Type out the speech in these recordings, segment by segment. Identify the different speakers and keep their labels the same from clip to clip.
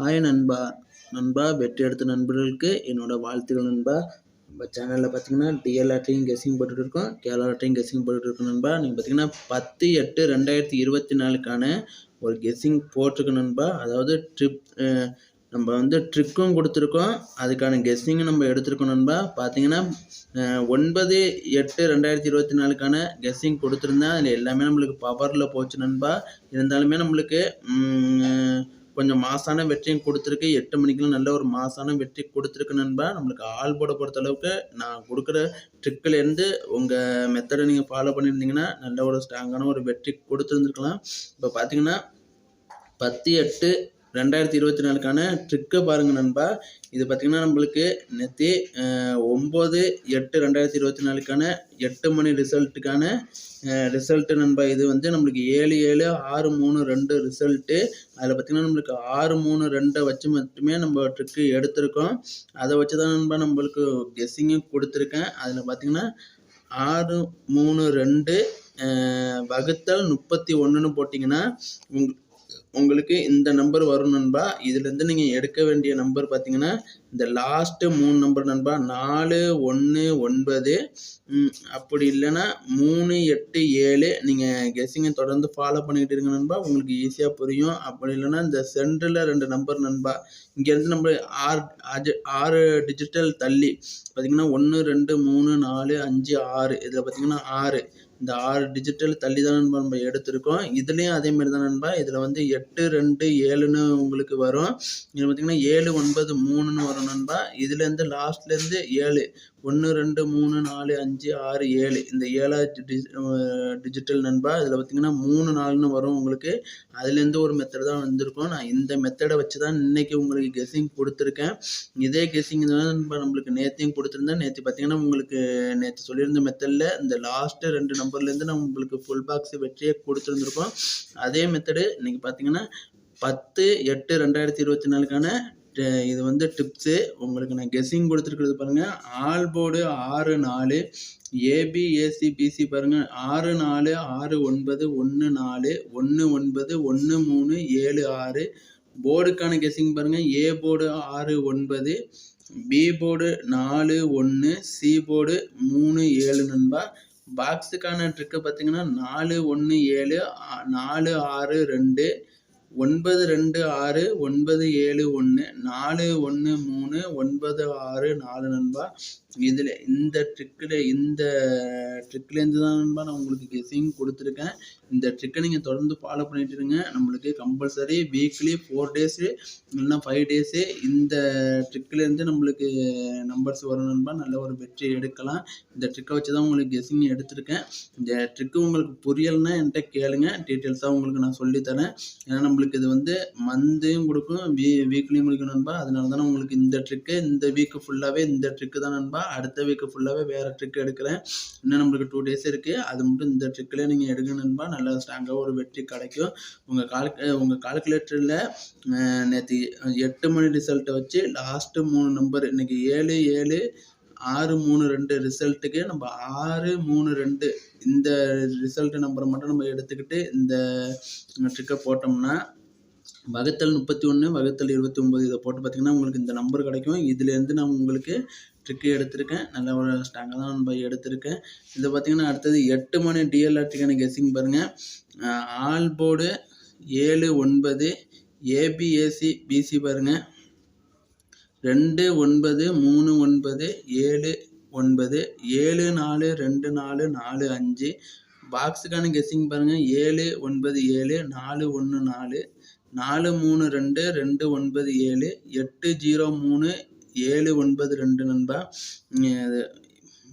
Speaker 1: Hi நண்பா. நண்பா வெற்றி எடுத்த நண்பர்களுக்கு என்னோடய வாழ்த்துக்கள் நண்பா. நம்ம சேனலில் பார்த்தீங்கன்னா டிஎல் லாட்ரியும் கெஸ்ஸிங் போட்டுட்டு இருக்கோம். கேரளா லாட்ரியும் கெஸ்ஸிங் போட்டுட்டு இருக்கோம் நண்பா. நீங்கள் பார்த்தீங்கன்னா பத்து எட்டு ரெண்டாயிரத்தி இருபத்தி நாலுக்கான ஒரு கெஸ்ஸிங் போட்டிருக்கோம் நண்பா. அதாவது ட்ரிப் நம்ம வந்து ட்ரிக்கும் கொடுத்துருக்கோம். அதுக்கான கெஸ்ஸிங்கும் நம்ம எடுத்திருக்கோம் நண்பா. பார்த்தீங்கன்னா ஒன்பது எட்டு ரெண்டாயிரத்தி இருபத்தி நாலுக்கான கெஸ்ஸிங் கொடுத்துருந்தேன். அதில் எல்லாமே நம்மளுக்கு பவரில் போச்சு நண்பா. இருந்தாலுமே நம்மளுக்கு கொஞ்சம் மாசான வெற்றியும் கொடுத்துருக்கு. எட்டு மணிக்கெல்லாம் நல்ல ஒரு மாசான வெற்றி கொடுத்துருக்கு நண்பா. நம்மளுக்கு ஆள் போட பொறுத்த அளவுக்கு நான் கொடுக்குற ட்ரிக்கிலேருந்து உங்கள் மெத்தடை நீங்கள் ஃபாலோ பண்ணியிருந்தீங்கன்னா நல்ல ஒரு ஸ்ட்ராங்கான ஒரு வெற்றி கொடுத்துருந்துருக்கலாம். இப்போ பார்த்தீங்கன்னா பத்து எட்டு ரெண்டாயிரத்தி இருபத்தி நாலுக்கான ட்ரிக்கை பாருங்கள் நண்பா. இது பார்த்திங்கன்னா நம்மளுக்கு நேற்று ஒம்பது எட்டு ரெண்டாயிரத்தி இருபத்தி நாலுக்கான எட்டு மணி ரிசல்ட்டுக்கான ரிசல்ட்டு நண்பா. இது வந்து நம்மளுக்கு ஏழு ஏழு ஆறு மூணு ரெண்டு ரிசல்ட்டு. அதில் பார்த்திங்கன்னா நம்மளுக்கு ஆறு மூணு ரெண்டை வச்சு மட்டுமே நம்ம ட்ரிக்கு எடுத்திருக்கோம். அதை வச்சு தான் நண்பா நம்மளுக்கு கெஸ்ஸிங்கும் கொடுத்துருக்கேன். அதில் பார்த்திங்கன்னா ஆறு மூணு ரெண்டு வகுத்தல் முப்பத்தி ஒன்றுன்னு போட்டிங்கன்னா உங் உங்களுக்கு இந்த நம்பர் வரும் நண்பா. இதுலேருந்து நீங்கள் எடுக்க வேண்டிய நம்பர் பார்த்தீங்கன்னா இந்த லாஸ்ட்டு மூணு நம்பர் நண்பா. நாலு ஒன்று ஒன்பது. அப்படி இல்லைன்னா மூணு எட்டு ஏழு. நீங்கள் கெஸ்ஸிங்கை தொடர்ந்து ஃபாலோ பண்ணிக்கிட்டு இருங்க நண்பா. உங்களுக்கு ஈஸியாக புரியும். அப்படி இல்லைன்னா இந்த சென்டரில் ரெண்டு நம்பர் நண்பா. இங்கேருந்து நம்ம ஆறு அஜ- ஆறு டிஜிட்டல் தள்ளி பார்த்தீங்கன்னா ஒன்று ரெண்டு மூணு நாலு அஞ்சு ஆறு. இதில் பார்த்தீங்கன்னா ஆறு. இந்த ஆறு டிஜிட்டல் தள்ளி தான் நண்பா நம்ம எடுத்திருக்கோம். இதுலேயும் அதே மாதிரி தான் நண்பா. இதில் வந்து எட்டு ரெண்டு ஏழுன்னு உங்களுக்கு வரும். இதில் பார்த்தீங்கன்னா ஏழு ஒன்பது மூணுன்னு வரும் நண்பா. இதுலேருந்து லாஸ்ட்லேருந்து ஏழு. ஒன்று ரெண்டு மூணு நாலு அஞ்சு ஆறு ஏழு. இந்த ஏழாவது டிஜி டிஜிட்டல் நண்பா இதில் பார்த்தீங்கன்னா மூணு நாலுன்னு வரும் உங்களுக்கு. அதுலேருந்து ஒரு மெத்தட் தான் வந்திருக்கும். நான் இந்த மெத்தடை வச்சு தான் இன்னைக்கு உங்களுக்கு கெஸ்ஸிங் கொடுத்துருக்கேன். இதே கெஸ்ஸிங் தான் நண்பா நம்மளுக்கு நேற்றையும் கொடுத்துருந்தேன். நேற்று பார்த்தீங்கன்னா உங்களுக்கு நேற்று சொல்லியிருந்த மெத்தடில் இந்த லாஸ்ட்டு ரெண்டு நம்பர்லேருந்து நான் உங்களுக்கு ஃபுல் பாக்ஸ் வெற்றியே கொடுத்துருந்துருக்கோம். அதே மெத்தடு இன்றைக்கி பார்த்தீங்கன்னா பத்து எட்டு ரெண்டாயிரத்தி இருபத்தி நாலுக்கான இது வந்து டிப்ஸு உங்களுக்கு நான் கெஸ்ஸிங் கொடுத்துருக்குறது பாருங்கள் ஆல் போர்டு ஆறு நாலு ஏபி ஏசி பிசி பாருங்கள் ஆறு நாலு ஆறு ஒன்பது ஒன்று நாலு ஒன்று ஒன்பது ஒன்று மூணு ஏழு ஆறு. போர்டுக்கான கெஸ்ஸிங் பாருங்கள் ஏ போர்டு ஆறு ஒன்பது பி போர்டு நாலு ஒன்று சி போர்டு மூணு ஏழு நண்பா. பாக்ஸுக்கான ட்ரிக்கு பார்த்தீங்கன்னா நாலு ஒன்று ஏழு நாலு ஆறு ரெண்டு ஒன்பது ரெண்டு ஆறு ஒன்பது ஏழு ஒன்று நாலு ஒன்று மூணு ஒன்பது ஆறு நாலு நண்பா. இதில் இந்த ட்ரிக்கில் இந்த ட்ரிக்லேருந்து தான் நண்பா நான் உங்களுக்கு கெஸ்ஸிங் கொடுத்துருக்கேன். இந்த ட்ரிக்கை நீங்கள் தொடர்ந்து ஃபாலோ பண்ணிட்டு இருங்க நம்மளுக்கு கம்பல்சரி வீக்லி ஃபோர் டேஸு இல்லைன்னா ஃபைவ் டேஸு இந்த ட்ரிக்லேருந்து நம்மளுக்கு நம்பர்ஸ் வரும் நண்பா. நல்ல ஒரு வெற்றி எடுக்கலாம். இந்த ட்ரிக்கை வச்சு தான் உங்களுக்கு கெஸ்ஸிங் எடுத்திருக்கேன். இந்த ட்ரிக்கு உங்களுக்கு புரியலைன்னா என்கிட்ட கேளுங்க. டீட்டெயில்ஸாக உங்களுக்கு நான் சொல்லித்தரேன். ஏன்னா நம்மளுக்கு இது வந்து மந்தையும் கொடுக்கும் வீ வீக்லியும் கொடுக்கும் நண்பா. அதனால தான் உங்களுக்கு இந்த ட்ரிக்கு இந்த வீக்கு ஃபுல்லாகவே இந்த ட்ரிக்கு தான் நண்பா. அடுத்த வீக்கு ஃபுல்லாகவே வேறு ட்ரிக் எடுக்கிறேன். இன்னும் நம்மளுக்கு டூ டேஸ் இருக்குது அது மட்டும் இந்த ட்ரிக்கில் நீங்கள் எடுக்கணும்பா நல்லா நல்ல ஸ்ட்ராங்காக ஒரு வெற்றி கிடைக்கும். உங்கள் கால் உங்கள் கால்குலேட்டரில் நேற்று எட்டு மணி ரிசல்ட்டை வச்சு லாஸ்ட்டு மூணு நம்பர் இன்னைக்கு ஏழு ஏழு ஆறு மூணு ரெண்டு ரிசல்ட்டுக்கு நம்ம ஆறு மூணு ரெண்டு இந்த ரிசல்ட் நம்பரை மட்டும் நம்ம எடுத்துக்கிட்டு இந்த ட்ரிக்கை போட்டோம்னா வகுத்தல் முப்பத்தி ஒன்று வகுத்தல் இருபத்தி ஒம்பது இதை போட்டு பார்த்தீங்கன்னா உங்களுக்கு இந்த நம்பர் கிடைக்கும். இதுலேருந்து நான் உங்களுக்கு ட்ரிக்கு எடுத்திருக்கேன். நல்ல ஒரு ஸ்ட்ராங்காக தான் நம்ம எடுத்திருக்கேன். இது பார்த்தீங்கன்னா அடுத்தது எட்டு மணி டிஎல்ஆர்டிக்கான கெஸ்ஸிங் பாருங்கள் ஆல் போர்டு ஏழு ஒன்பது ஏபிஏசி பிசி பாருங்கள் ரெண்டு ஒன்பது மூணு ஒன்பது ஏழு ஒன்பது ஏழு நாலு ரெண்டு நாலு நாலு அஞ்சு. பாக்ஸுக்கான கெஸ்ஸிங் பாருங்கள் ஏழு ஒன்பது ஏழு நாலு ஒன்று நாலு. நாலு மூணு ரெண்டு ரெண்டு ஒன்பது ஏழு. எட்டு ஜீரோ மூணு ஏழு ஒன்பது ரெண்டு நண்பா.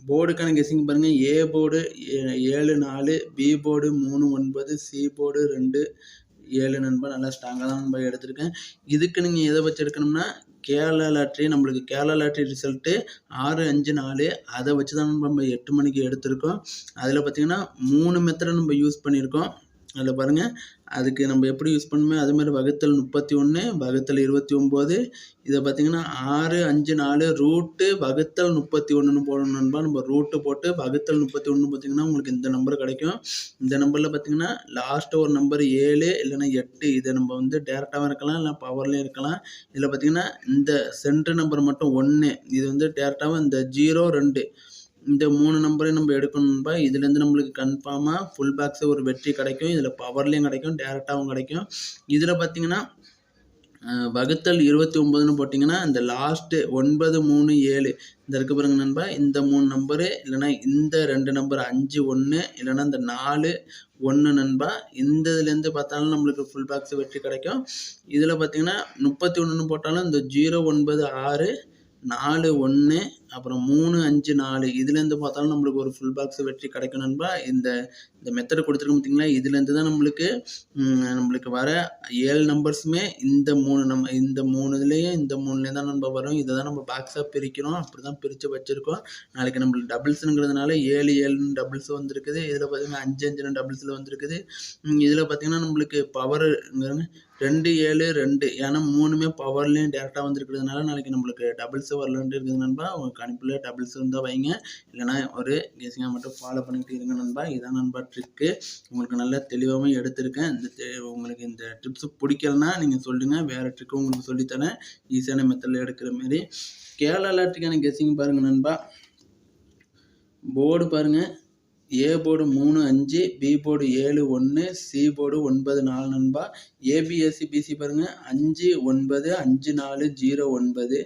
Speaker 1: போர்டுக்கான கெஸ்ஸிங் பாருங்கள் ஏ போர்டு ஏழு நாலு பி போர்டு மூணு ஒன்பது சி போர்டு ரெண்டு ஏழு நண்பா. நல்லா ஸ்ட்ராங்காக தான் நண்பா எடுத்திருக்கேன். இதுக்கு நீங்கள் எதை வச்சு எடுக்கணும்னா கேரளா லாட்ரி நம்மளுக்கு கேரளா லாட்ரி ரிசல்ட்டு ஆறு அஞ்சு நாலு அதை வச்சு தான் நம்ம எட்டு மணிக்கு எடுத்திருக்கோம். அதில் பார்த்தீங்கன்னா மூணு மெத்தடை நம்ம யூஸ் பண்ணியிருக்கோம். அதில் பாருங்கள் அதுக்கு நம்ம எப்படி யூஸ் பண்ணுமே அது மாதிரி வகுத்தல் முப்பத்தி ஒன்று வகுத்தல் இருபத்தி ஒம்பது இதை பார்த்தீங்கன்னா ஆறு அஞ்சு நாலு ரூட்டு வகுத்தல் முப்பத்தி ஒன்றுன்னு போடணும் நம்ம ரூட்டு போட்டு வகுத்தல் முப்பத்தி ஒன்று பார்த்தீங்கன்னா உங்களுக்கு இந்த நம்பர் கிடைக்கும். இந்த நம்பரில் பார்த்தீங்கன்னா லாஸ்ட்டு ஒரு நம்பர் ஏழு இல்லைன்னா எட்டு. இதை நம்ம வந்து டேரெக்டாகவும் இருக்கலாம் இல்லை பவர்லேயும் இருக்கலாம். இதில் பார்த்தீங்கன்னா இந்த சென்ட்ரு நம்பர் மட்டும் ஒன்று இது வந்து டேரெக்டாகவும் இந்த ஜீரோ ரெண்டு. இந்த மூணு நம்பரையும் நம்ம எடுக்கணும்பா இதுலேருந்து நம்மளுக்கு கன்ஃபார்மாக ஃபுல் பேக்ஸ் ஒரு வெற்றி கிடைக்கும். இதில் பவர்லேயும் கிடைக்கும் டேரெக்டாகவும் கிடைக்கும். இதில் பார்த்தீங்கன்னா வகுத்தல் இருபத்தி ஒம்பதுன்னு போட்டிங்கன்னா இந்த லாஸ்ட்டு ஒன்பது மூணு ஏழு இந்த இருக்க பாருங்க நண்பா. இந்த மூணு நம்பரு இல்லைன்னா இந்த ரெண்டு நம்பர் அஞ்சு ஒன்று இல்லைன்னா இந்த நாலு ஒன்று நண்பா. இந்த இதுலேருந்து பார்த்தாலும் நம்மளுக்கு ஃபுல் பேக்ஸ் வெற்றி கிடைக்கும். இதில் பார்த்தீங்கன்னா முப்பத்தி ஒன்றுன்னு போட்டாலும் இந்த ஜீரோ ஒன்பது ஆறு நாலு ஒன்று அப்புறம் மூணு அஞ்சு நாலு இதுலேருந்து பார்த்தாலும் நம்மளுக்கு ஒரு ஃபுல் பாக்ஸ் வெற்றி கிடைக்கும் நண்பா. இந்த இந்த மெத்தடை கொடுத்துருக்கோம் பார்த்தீங்களா? இதுலேருந்து தான் நம்மளுக்கு நம்மளுக்கு வர ஏழு நம்பர்ஸுமே இந்த மூணு நம்ம இந்த மூணு இதுலேயும் இந்த மூணுலேயும் தான் நம்ம வரும். இதை தான் நம்ம பாக்ஸாக பிரிக்கிறோம். அப்படி தான் பிரித்து வச்சுருக்கோம். நாளைக்கு நம்மளுக்கு டபுள்ஸுங்கிறதுனால ஏழு ஏழுன்னு டபுள்ஸ் வந்திருக்குது. இதில் பார்த்தீங்கன்னா அஞ்சு அஞ்சுன்னு டபுள்ஸில் வந்திருக்குது. இதில் பார்த்தீங்கன்னா நம்மளுக்கு பவருங்கிறங்க ரெண்டு ஏழு ரெண்டு. ஏன்னா மூணுமே பவர்லேயும் டேரெக்டாக வந்துருக்கிறதுனால நாளைக்கு நம்மளுக்கு டபுள்ஸ் வரலன்ட்டு இருக்குது நண்பா. கணிப்பில் டபுள்ஸ் இருந்தால் வைங்க. இல்லைனா ஒரு கெஸிங்காக மட்டும் ஃபாலோ பண்ணிக்கிட்டு இருங்க நண்பா. இதான் நண்பா ட்ரிக்கு உங்களுக்கு நல்லா தெளிவாகவும் எடுத்திருக்கேன். இந்த தெ- உங்களுக்கு இந்த ட்ரிப்ஸ் பிடிக்கலனா நீங்கள் சொல்லுங்கள் வேறு ட்ரிக்கும் உங்களுக்கு சொல்லித்தரேன். ஈஸியான மெத்தடில் எடுக்கிற மாரி. கேரளா லாட்ரிக்கான கெஸிங் பாருங்கள் நண்பா. போர்டு பாருங்கள் ஏ போர்டு மூணு அஞ்சு பி போர்டு ஏழு ஒன்று சி போர்டு ஒன்பது நாலு நண்பா. ஏபிஎஸ்சி பிசி பாருங்கள் அஞ்சு ஒன்பது அஞ்சு நாலு ஜீரோ ஒன்பது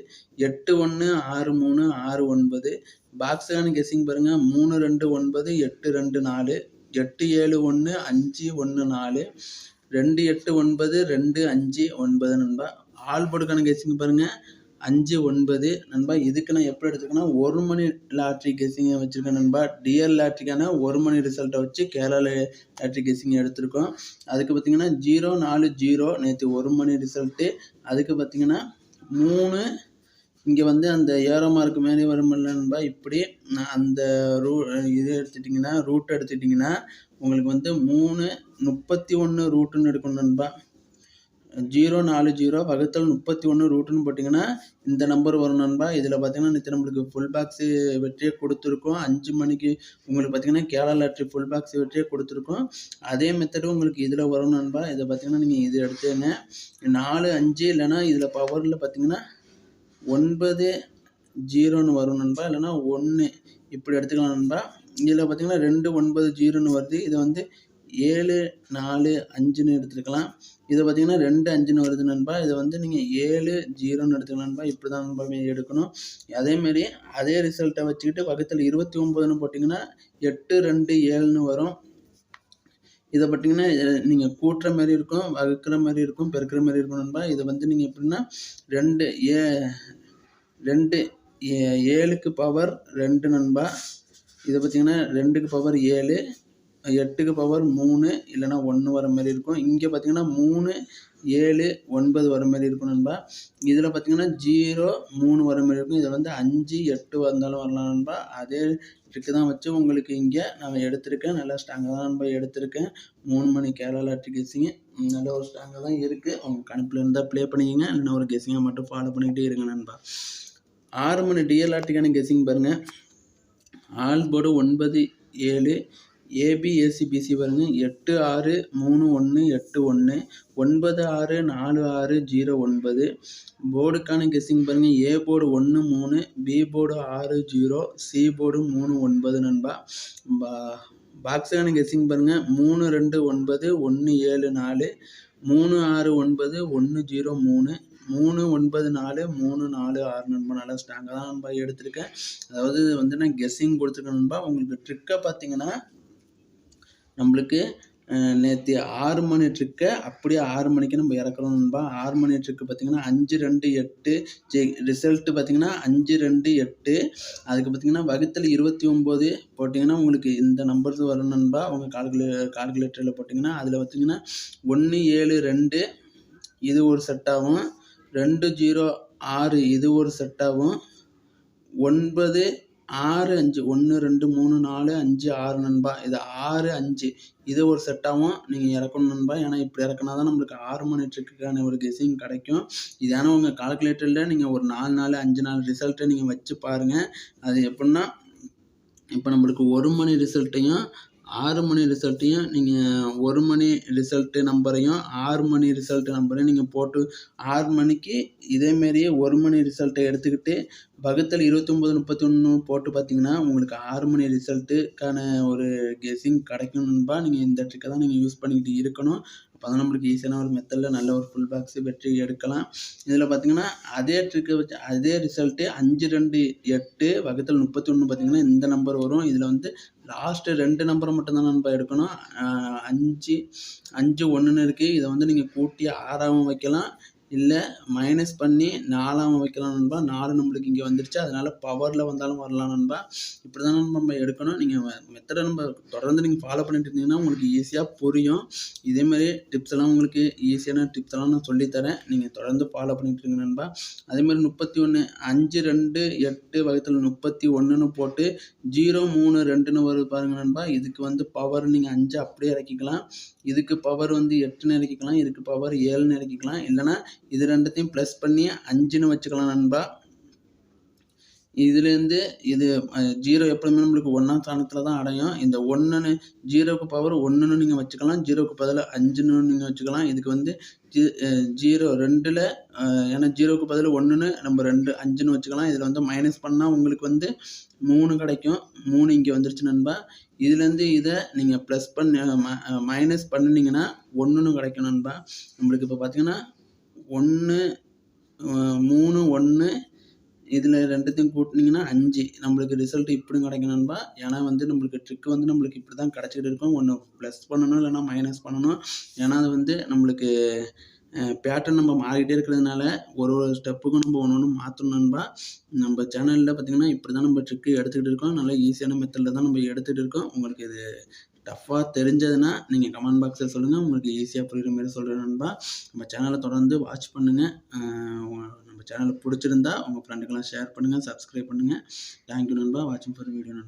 Speaker 1: எட்டு ஒன்று ஆறு மூணு ஆறு ஒன்பது. பாக்ஸுக்கான கெஸ்ஸிங் பாருங்கள் மூணு ரெண்டு ஒன்பது எட்டு ரெண்டு நாலு. எட்டு ஏழு ஒன்று அஞ்சு ஒன்று நாலு. ரெண்டு எட்டு ஒன்பது ரெண்டு அஞ்சு ஒன்பது நண்பா. ஆல் போர்டுக்கான கெஸ்ஸிங் பாருங்கள் அஞ்சு ஒன்பது. நண்பா இதுக்கு நான் எப்படி எடுத்துக்கேன்னா ஒரு மணி லாட்ரி கெஸ்ஸிங்கை வச்சுருக்கேன் நண்பா. டிஎல் லாட்ரிக்கான ஒரு மணி ரிசல்ட்டை வச்சு கேரளா லாட்ரி கெஸிங் எடுத்திருக்கோம். அதுக்கு பார்த்தீங்கன்னா ஜீரோ நாலு ஜீரோ. நேற்று ஒரு மணி ரிசல்ட்டு அதுக்கு பார்த்தீங்கன்னா மூணு. இங்கே வந்து அந்த ஏரோ மார்க் மேலே வருமில்ல நண்பா. இப்படி நான் அந்த ரூ இது எடுத்துட்டிங்கன்னா ரூட் எடுத்துட்டிங்கன்னா உங்களுக்கு வந்து மூணு முப்பத்தி ஒன்று ரூட்டுன்னு எடுக்கணும் நண்பா. ஜீரோ நாலு ஜீரோ வகுத்தல் முப்பத்தி ஒன்று ரூட்டுன்னு போட்டிங்கன்னா இந்த நம்பர் வரும் நண்பா. இதில் பார்த்தீங்கன்னா நேற்று நம்மளுக்கு ஃபுல் பாக்ஸு வெற்றியை கொடுத்துருக்கோம். அஞ்சு மணிக்கு உங்களுக்கு பார்த்தீங்கன்னா கேரளா லாட்ரி ஃபுல் பாக்ஸ் வெற்றியை கொடுத்துருக்கோம். அதே மெத்தடு உங்களுக்கு இதில் வரும் நண்பா. இதை பார்த்தீங்கன்னா நீங்கள் இது எடுத்துங்க நாலு அஞ்சு இல்லைன்னா இதில் பவரில் பார்த்தீங்கன்னா ஒன்பது ஜீரோன்னு வரும் நண்பா. இல்லைன்னா ஒன்று இப்படி எடுத்துக்கலாம் நண்பா. இதில் பார்த்தீங்கன்னா ரெண்டு ஒன்பது ஜீரோன்னு வருது. இதை வந்து ஏழு நாலு அஞ்சுன்னு எடுத்துக்கலாம். இதை பார்த்தீங்கன்னா ரெண்டு அஞ்சுன்னு வருது நண்பா. இதை வந்து நீங்கள் ஏழு ஜீரோன்னு எடுத்துக்கணும் நண்பா. இப்படி தான் நண்பா எடுக்கணும். அதேமாரி அதே ரிசல்ட்டை வச்சுக்கிட்டு பக்கத்தில் இருபத்தி ஒம்பதுன்னு போட்டிங்கன்னா எட்டு ரெண்டு ஏழுன்னு வரும். இதை பார்த்தீங்கன்னா நீங்கள் கூட்டுற மாதிரி இருக்கும் வகுக்கிற மாதிரி இருக்கும் பெருக்கிற மாதிரி இருக்கும் நண்பா. இதை வந்து நீங்கள் எப்படின்னா ரெண்டு ஏ ரெண்டு ஏ- ஏழுக்கு பவர் ரெண்டு நண்பா. இதை பார்த்தீங்கன்னா ரெண்டுக்கு பவர் ஏழு எட்டுக்கு பவர் மூணு இல்லைன்னா ஒன்று வர மாதிரி இருக்கும். இங்கே பார்த்தீங்கன்னா மூணு ஏழு ஒன்பது வர மாதிரி இருக்கும் நண்பா. இதில் பார்த்தீங்கன்னா ஜீரோ மூணு வர மாதிரி இருக்கும். இதில் வந்து அஞ்சு எட்டு வந்தாலும் வரலாம் நண்பா. அதே ட்ரிக்கு தான் வச்சு உங்களுக்கு இங்கே நான் எடுத்திருக்கேன். நல்லா ஸ்ட்ராங்காக தான் நண்பா எடுத்திருக்கேன். மூணு மணி கேரளா லாட்ரி கெஸ்ஸிங்கு நல்ல ஒரு ஸ்ட்ராங்காக தான் இருக்குது உங்கள் கணிப்பில் இருந்தால் ப்ளே பண்ணிக்கங்க. இல்லைனா ஒரு கெஸ்ஸிங்கை மட்டும் ஃபாலோ பண்ணிக்கிட்டே இருங்க நண்பா. ஆறு மணி டிஎல்ஆர்டிக்கான கெஸிங் பாருங்கள் ஆல் போர்டு ஒன்பது ஏழு A B S C B C ACBC பாருங்க எட்டு ஆறு மூணு ஒன்று எட்டு ஒன்று ஒன்பது ஆறு நாலு ஆறு ஜீரோ ஒன்பது. போர்டுக்கான கெஸ்ஸிங் பாருங்கள் ஏ போர்டு ஒன்று மூணு பி போர்டு ஆறு ஜீரோ சி போர்டு மூணு ஒன்பது நண்பா. பா பாக்ஸுக்கான கெஸ்ஸிங் பாருங்கள் மூணு ரெண்டு ஒன்பது ஒன்று ஏழு நாலு மூணு ஆறு ஒன்பது ஒன்று ஜீரோ மூணு மூணு ஒன்பது நாலு மூணு நாலு ஆறு நண்பா. நல்லா ஸ்ட்ராங்காக தான் நண்பா எடுத்திருக்கேன். அதாவது வந்து நான் கெஸ்ஸிங் கொடுத்துருக்கேன் நண்பா. உங்களுக்கு ட்ரிக்கை பார்த்தீங்கன்னா நம்மளுக்கு நேற்று ஆறு மணி ட்ரிக்கை அப்படியே ஆறு மணிக்கு நம்ம இறக்குறோம் நண்பா. ஆறு மணி ட்ரிக்கு பார்த்தீங்கன்னா அஞ்சு ரெண்டு எட்டு ஜெ ரிசல்ட்டு பார்த்தீங்கன்னா அஞ்சு ரெண்டு எட்டு. அதுக்கு பார்த்தீங்கன்னா வகுத்தில் இருபத்தி ஒம்பது போட்டிங்கன்னா உங்களுக்கு இந்த நம்பர்ஸ் வரும் நண்பா. உங்கள் கால்குலே கால்குலேட்டரில் போட்டிங்கன்னா அதில் பார்த்தீங்கன்னா ஒன்று ஏழு ரெண்டு இது ஒரு செட்டாகும் ரெண்டு ஜீரோ ஆறு இது ஒரு செட்டாகும் ஒன்பது ஆறு அஞ்சு ஒன்று ரெண்டு மூணு நாலு அஞ்சு ஆறு நண்பா. இது ஆறு அஞ்சு. இது ஒரு செட்டாகவும் நீங்கள் இறக்கணும் நண்பா. ஏன்னா இப்படி இறக்குனா தான் நம்மளுக்கு ஆறு மணி ட்ரிக்குக்கான ஒரு கெஸ்ஸிங் கிடைக்கும். இது ஏன்னா உங்கள் கால்குலேட்டரில் நீங்கள் ஒரு நாலு நாள் அஞ்சு நாள் ரிசல்ட்டை நீங்கள் வச்சு பாருங்கள் அது எப்படின்னா இப்போ நம்மளுக்கு ஒரு மணி ரிசல்ட்டையும் ஆறு மணி ரிசல்ட்டையும் நீங்கள் ஒரு மணி ரிசல்ட்டு நம்பரையும் ஆறு மணி ரிசல்ட்டு நம்பரையும் நீங்கள் போட்டு ஆறு மணிக்கு இதேமாரியே ஒரு மணி ரிசல்ட்டை எடுத்துக்கிட்டு வகுத்தல் இருபத்தொம்போது முப்பத்தி ஒன்று போட்டு பார்த்தீங்கன்னா உங்களுக்கு ஆறு மணி ரிசல்ட்டுக்கான ஒரு கெஸ்ஸிங் கிடைக்கணும்பா நீங்கள் இந்த ட்ரிக்கை தான் நீங்கள் யூஸ் பண்ணிக்கிட்டு இருக்கணும். அப்போ தான் நம்மளுக்கு ஈஸியான ஒரு மெத்தடில் நல்ல ஒரு ஃபுல் பாக்ஸ் வெற்றி எடுக்கலாம். இதில் பார்த்தீங்கன்னா அதே ட்ரிக்கை வச்சு அதே ரிசல்ட்டு அஞ்சு ரெண்டு எட்டு வகுத்தல் முப்பத்தி ஒன்று பார்த்தீங்கன்னா இந்த நம்பர் வரும். இதில் வந்து லாஸ்ட்டு ரெண்டு நம்பரை மட்டும்தான் நண்பா எடுக்கணும். அஞ்சு அஞ்சு ஒன்றுன்னு இருக்குது இதை வந்து நீங்கள் கூட்டி ஆறாகவும் வைக்கலாம். இல்லை மைனஸ் பண்ணி நாலாம் வைக்கலாம் நண்பா. நாலு நம்மளுக்கு இங்கே வந்துருச்சு. அதனால் பவரில் வந்தாலும் வரலாம் நண்பா. இப்படி தான் நம்ம எடுக்கணும். நீங்கள் மெத்தடை நம்ம தொடர்ந்து நீங்கள் ஃபாலோ பண்ணிட்டு இருந்தீங்கன்னா உங்களுக்கு ஈஸியாக புரியும். இதேமாரி டிப்ஸ் எல்லாம் உங்களுக்கு ஈஸியான டிப்ஸ் எல்லாம் நான் சொல்லித்தரேன் நீங்கள் தொடர்ந்து ஃபாலோ பண்ணிட்டு இருங்க நண்பா. அதேமாதிரி முப்பத்தி ஒன்று அஞ்சு ரெண்டு எட்டு வகுத்தில் முப்பத்தி ஒன்றுன்னு போட்டு ஜீரோ மூணு ரெண்டுன்னு வருது பாருங்கள் நண்பா. இதுக்கு வந்து பவர் நீங்கள் அஞ்சு அப்படியே இறக்கிக்கலாம். இதுக்கு பவர் வந்து எட்டுன்னு இறக்கிக்கலாம். இதுக்கு பவர் ஏழுன்னு இறக்கிக்கலாம். இல்லைன்னா இது ரெண்டுத்தையும் ப்ளஸ் பண்ணி அஞ்சுன்னு வச்சுக்கலாம் நண்பா. இதுலேருந்து இது ஜீரோ எப்பவுமே நம்மளுக்கு ஒன்றாம் ஸ்தானத்தில் தான் அடையும். இந்த ஒன்றுன்னு ஜீரோக்கு பவர் ஒன்றுன்னு நீங்கள் வச்சுக்கலாம். ஜீரோக்கு பதிலாக அஞ்சுன்னு நீங்கள் வச்சுக்கலாம். இதுக்கு வந்து ஜீ ஜீரோ ரெண்டில் ஏன்னா ஜீரோக்கு பதில் ஒன்றுன்னு நம்ம ரெண்டு அஞ்சுன்னு வச்சுக்கலாம். இதில் வந்து மைனஸ் பண்ணால் உங்களுக்கு வந்து மூணு கிடைக்கும். மூணு இங்கே வந்துருச்சு நண்பா. இதுலேருந்து இதை நீங்கள் ப்ளஸ் பண்ண மைனஸ் பண்ணினீங்கன்னா ஒன்றுன்னு கிடைக்கும் நண்பா. நம்மளுக்கு இப்போ பார்த்தீங்கன்னா ஒன்று மூணு ஒன்று இதில் ரெண்டுத்தையும் கூட்டினீங்கன்னா அஞ்சு. நம்மளுக்கு ரிசல்ட் இப்படி கிடைக்கும் நண்பா. ஏன்னா வந்து நம்மளுக்கு ட்ரிக் வந்து நம்மளுக்கு இப்படி தான் கிடச்சிக்கிட்டு இருக்கும். ஒன்று ப்ளஸ் பண்ணணும் இல்லைன்னா மைனஸ் பண்ணணும். ஏன்னா அது வந்து நம்மளுக்கு பேட்டர்ன் நம்ம மாறிக்கிட்டே இருக்கிறதுனால ஒரு ஒரு ஸ்டெப்புக்கும் நம்ம ஒன்று ஒன்று மாற்றணும் நண்பா. நம்ம சேனலில் பார்த்திங்கன்னா இப்படி தான் நம்ம ட்ரிக்கு எடுத்துக்கிட்டு இருக்கோம். நல்லா ஈஸியான மெத்தடில் தான் நம்ம எடுத்துகிட்டு இருக்கோம். உங்களுக்கு இது டஃப்பாக தெரிஞ்சதுன்னா நீங்கள் கமெண்ட் பாக்ஸில் சொல்லுங்கள் உங்களுக்கு ஈஸியாக புரிகிற மாதிரி சொல்கிறேன் நண்பா. நம்ம சேனலை தொடர்ந்து வாட்ச் பண்ணுங்கள் நம்ம சேனலை பிடிச்சிருந்தா உங்கள் ஃப்ரெண்டுக்கெல்லாம் ஷேர் பண்ணுங்கள் சப்ஸ்கிரைப் பண்ணுங்கள் தேங்க்யூ நண்பா. வாட்சிங் ஃபார் வீடியோ நண்பா.